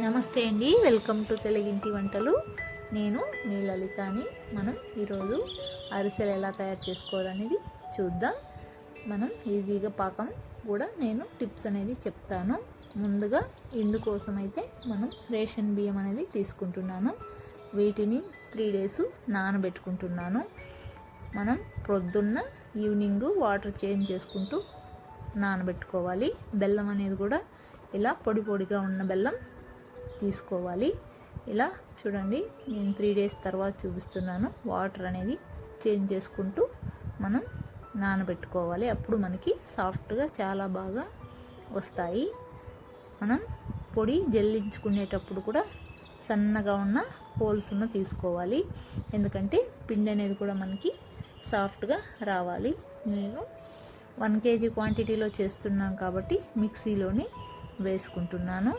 నమస్తే అండి. Welcome to తెలుగింటి వంటలు. నేను మీ లలితాని. మనం ఈరోజు అరిసెలు ఎలా తయారు చేసుకోవాలనేది చూద్దాం. మనం ఈజీగా పాకం కూడా నేను టిప్స్ అనేది చెప్తాను. ముందుగా ఇందుకోసం అయితే మనం రేషన్ బియ్యం అనేది తీసుకుంటున్నాను. వీటిని త్రీ డేస్ నానబెట్టుకుంటున్నాను. మనం ప్రొద్దున్న ఈవినింగ్ వాటర్ చేంజ్ చేసుకుంటూ నానబెట్టుకోవాలి. బెల్లం అనేది కూడా ఇలా పొడి పొడిగా ఉన్న బెల్లం తీసుకోవాలి. ఇలా చూడండి నేను త్రీ డేస్ తర్వాత చూపిస్తున్నాను. వాటర్ అనేది చేంజ్ చేసుకుంటూ మనం నానబెట్టుకోవాలి. అప్పుడు మనకి సాఫ్ట్గా చాలా బాగా వస్తాయి. మనం పొడి జల్లించుకునేటప్పుడు కూడా సన్నగా ఉన్న హోల్స్ ఉన్న తీసుకోవాలి. ఎందుకంటే పిండి అనేది కూడా మనకి సాఫ్ట్గా రావాలి. నేను వన్ కేజీ క్వాంటిటీలో చేస్తున్నాను కాబట్టి మిక్సీలోని వేసుకుంటున్నాను.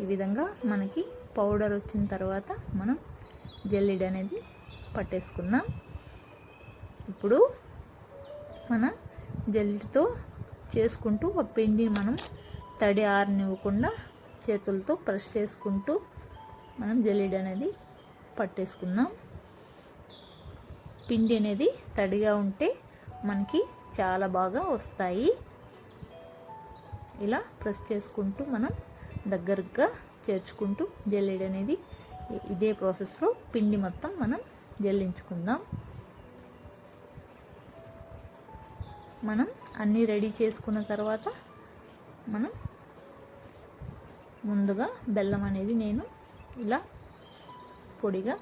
ఈ విధంగా మనకి పౌడర్ వచ్చిన తర్వాత మనం జల్లిడ్ అనేది పట్టేసుకున్నాం ఇప్పుడు మనం జల్లితో చేసుకుంటూ ఆ పిండిని మనం తడి ఆరనివ్వకుండా చేతులతో ప్రెస్ చేసుకుంటూ మనం జల్లిడ్ అనేది పట్టేసుకున్నాం పిండి అనేది తడిగా ఉంటే మనకి చాలా బాగా వస్తాయి. ఇలా ప్రెస్ చేసుకుంటూ మనం దగ్గరగా చేర్చుకుంటూ జల్లెడ అనేది ఇదే ప్రాసెస్లో పిండి మొత్తం మనం జల్లించుకుందాం. మనం అన్నీ రెడీ చేసుకున్న తర్వాత మనం ముందుగా బెల్లం అనేది నేను ఇలా పొడిగా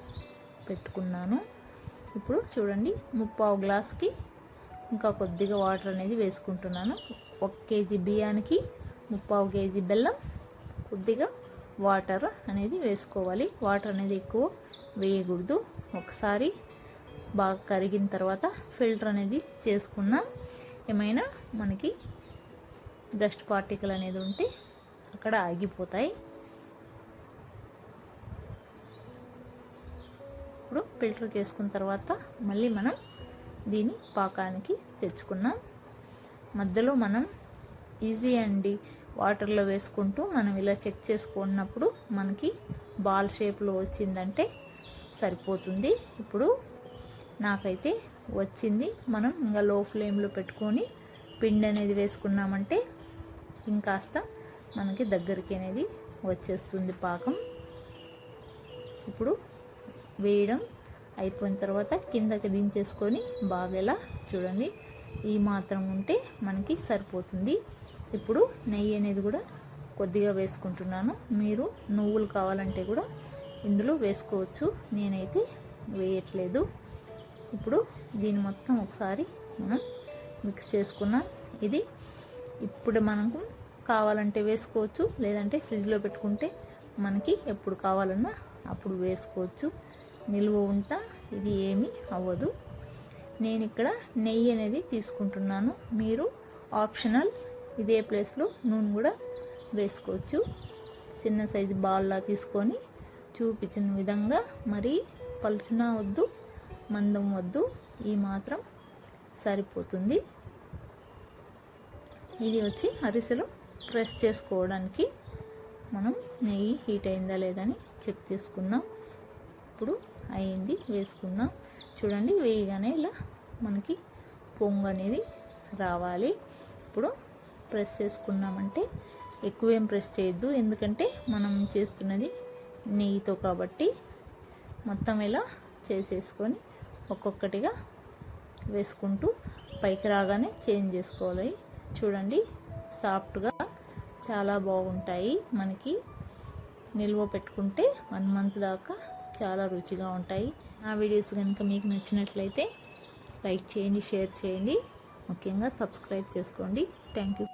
పెట్టుకున్నాను. ఇప్పుడు చూడండి ముప్పావు గ్లాస్కి ఇంకా కొద్దిగా వాటర్ అనేది వేసుకుంటున్నాను. ఒక కేజీ బియ్యానికి ముప్పావు కేజీ బెల్లం కొద్దిగా వాటర్ అనేది వేసుకోవాలి. వాటర్ అనేది ఎక్కువ వేయకూడదు. ఒకసారి బాగా కరిగిన తర్వాత ఫిల్టర్ అనేది చేసుకున్నాం ఏమైనా మనకి డస్ట్ పార్టికల్ అనేది ఉంటే అక్కడ ఆగిపోతాయి. ఇప్పుడు ఫిల్టర్ చేసుకున్న తర్వాత మళ్ళీ మనం దీన్ని పాకానికి తెచ్చుకున్నాం. మధ్యలో మనం ఈజీ అండి వాటర్లో వేసుకుంటూ మనం ఇలా చెక్ చేసుకున్నప్పుడు మనకి బాల్ షేప్లో వచ్చిందంటే సరిపోతుంది. ఇప్పుడు నాకైతే వచ్చింది. మనం ఇంకా లో ఫ్లేమ్లో పెట్టుకొని పిండి అనేది వేసుకున్నామంటే ఇంకాస్త మనకి దగ్గరికి అనేది వచ్చేస్తుంది పాకం. ఇప్పుడు వేయడం అయిపోయిన తర్వాత కిందకి దించేసుకొని బాగా చూడండి. ఈ మాత్రం ఉంటే మనకి సరిపోతుంది. ఇప్పుడు నెయ్యి అనేది కూడా కొద్దిగా వేసుకుంటున్నాను. మీరు నువ్వులు కావాలంటే కూడా ఇందులో వేసుకోవచ్చు. నేనైతే వేయట్లేదు. ఇప్పుడు దీన్ని మొత్తం ఒకసారి మనం మిక్స్ చేసుకున్నాం ఇది ఇప్పుడు మనకు కావాలంటే వేసుకోవచ్చు. లేదంటే ఫ్రిడ్జ్లో పెట్టుకుంటే మనకి ఎప్పుడు కావాలన్నా అప్పుడు వేసుకోవచ్చు. నిల్వ ఉంటా ఇది ఏమీ అవ్వదు. నేను ఇక్కడ నెయ్యి అనేది తీసుకుంటున్నాను. మీరు ఆప్షనల్ ఇదే ప్లేస్లో నూనె కూడా వేసుకోవచ్చు. చిన్న సైజు బాల్లా తీసుకొని చూపించిన విధంగా మరీ పలుచున వద్దు మందం వద్దు ఈ మాత్రం సరిపోతుంది. ఇది వచ్చి అరిసెలు ప్రెస్ చేసుకోవడానికి మనం నెయ్యి హీట్ అయిందా లేదని చెక్ చేసుకుందాం. ఇప్పుడు అయింది వేసుకుందాం. చూడండి వేయగానే ఇలా మనకి పొంగు అనేది రావాలి. ఇప్పుడు ప్రెస్ చేసుకున్నామంటే ఎక్కువేం ప్రెస్ చేయొద్దు. ఎందుకంటే మనం చేస్తున్నది నెయ్యితో కాబట్టి మొత్తం ఇలా చేసేసుకొని ఒక్కొక్కటిగా వేసుకుంటూ పైకి రాగానే చేంజ్ చేసుకోవాలి. చూడండి సాఫ్ట్గా చాలా బాగుంటాయి. మనకి నిల్వ పెట్టుకుంటే వన్ మంత్ దాకా చాలా రుచిగా ఉంటాయి. నా వీడియోస్ కనుక మీకు నచ్చినట్లయితే లైక్ చేయండి షేర్ చేయండి. ముఖ్యంగా సబ్స్క్రైబ్ చేసుకోండి. Thank you.